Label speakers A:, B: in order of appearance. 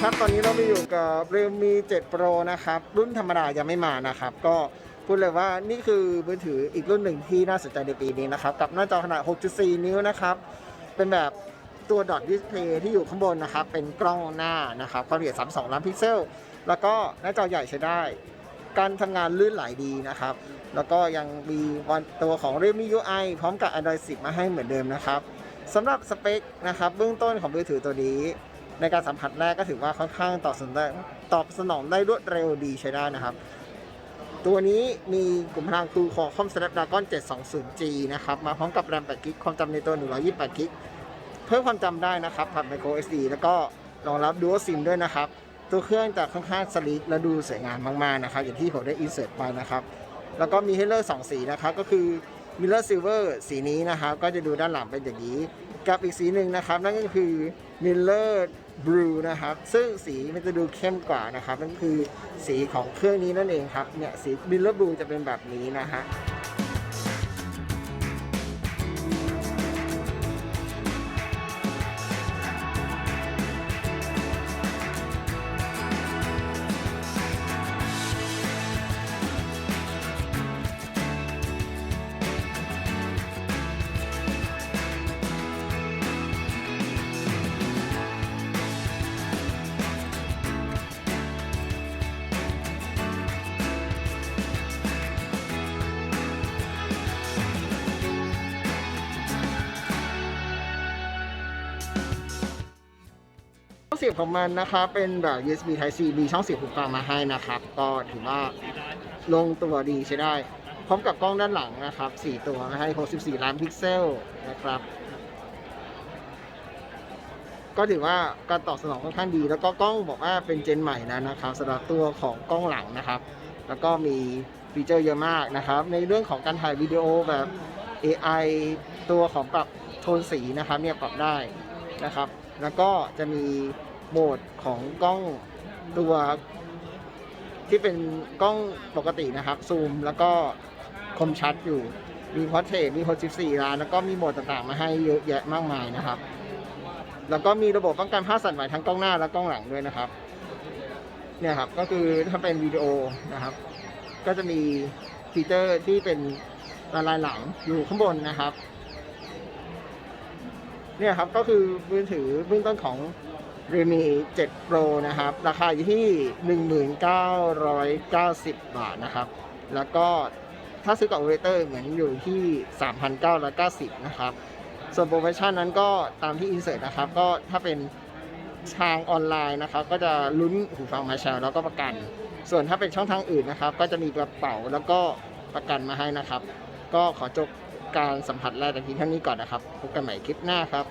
A: ครับตอนนี้เราไปอยู่กับ Realme 7 Pro นะครับ รุ่นธรรมดายังไม่มานะครับ ก็พูดเลยว่านี่คือมือถืออีกรุ่นหนึ่งที่น่าสนใจในปีนี้นะครับ กับหน้าจอขนาด 6.4 นิ้วนะครับ เป็นแบบตัวดอทดิสเพย์ที่อยู่ข้างบนนะครับ เป็นกล้องหน้านะครับความละเอียด 32 ล้านพิกเซล แล้วก็หน้าจอใหญ่ใช้ได้ การทำงานลื่นไหลดีนะครับ แล้วก็ยังมีวันตัวของ Realme UI พร้อมกับ Android 10 มาให้เหมือนเดิมนะครับสำหรับสเปคนะครับเบื้องต้นของมือถือตัวนี้ ในการสัมผัสแรกก็ถือว่าค่อนข้างตอบสนองได้ตอบสนองได้รวดเร็วดีใช้ได้นะครับ ตัวนี้มีกลุ่มพลังตูคอคอม Snapdragon 720G นะครับ มาพร้อมกับแรม8 g b ความจำในตัว 128 g b เพิ่มความจำได้นะครับผ่าน micro SD แล้วก็รองรับ Dual SIM ด้วยนะครับ ตัวเครื่องจะค่อนข้างสลิกและดูสวยงามมากๆนะครับ อย่างที่ผมได้อินเสิร์ตไปนะครับ แล้วก็มีให้เลือก2สีนะครับก็คือ Mirror Silver สีนี้นะครับ ก็จะดูด้านหลังเป็นอย่างนี้ กับอีกสีหนึ่งนะครับ นั่นก็คือ บลูนะครับ ซึ่งสีมันจะดูเข้มกว่านะครับนั่นคือสีของเครื่องนี้นั่นเองครับเนี่ยสีบิลเลอร์บลูจะเป็นแบบนี้นะฮะ สียบของมันนะครับเป็นแบบ USB Type C มีช่องเสียบหูฟังมาให้นะครับ ก็ถือว่าลงตัวดีใช้ได้ พร้อมกับกล้องด้านหลังนะครับ 4 ตัวให้ 64 ล้านพิกเซลนะครับ ก็ถือว่าการตอบสนองค่อนข้างดี แล้วก็กล้องบอกว่าเป็นเจนใหม่แล้วนะครับสำหรับตัวของกล้องหลังนะครับ แล้วก็มีฟีเจอร์เยอะมากนะครับ ในเรื่องของการถ่ายวิดีโอแบบ AI ตัวของปรับโทนสีนะครับเนี่ยปรับได้นะครับ แล้วก็จะมี โหมดของกล้องตัวที่เป็นกล้องปกตินะครับ ซูมแล้วก็คมชัดอยู่มีพอร์เทรตมี64ล้านแล้วก็มีโหมดต่างๆ มาให้เยอะแยะมากมายนะครับ แล้วก็มีระบบป้องกันภาพสั่นไหวทั้งกล้องหน้าและกล้องหลังด้วยนะครับ เนี่ยครับก็คือถ้าเป็นวิดีโอนะครับ ก็จะมีฟีเจอร์ที่เป็นละลายหลังอยู่ข้างบนนะครับ เนี่ยครับก็คือมือถือเบื้องต้นของ Realme 7 Pro นะครับ ราคาอยู่ที่ 1990 บาทนะครับ แล้วก็ถ้าซื้อกับ Operator เหมือนอยู่ที่ 3,990 นะครับ ส่วนโปรโมชั่นนั้นก็ตามที่อินเสิร์ตนะครับ ก็ถ้าเป็นทางออนไลน์นะครับ ก็จะลุ้นหูฟังมาแชร์แล้วก็ประกัน ส่วนถ้าเป็นช่องทางอื่นนะครับ ก็จะมีกระเป๋าแล้วก็ประกันมาให้นะครับ ก็ขอจบการสัมผัสแรกแต่เพียงเท่านี้ก่อนนะครับ พบกันใหม่คลิปหน้าครับ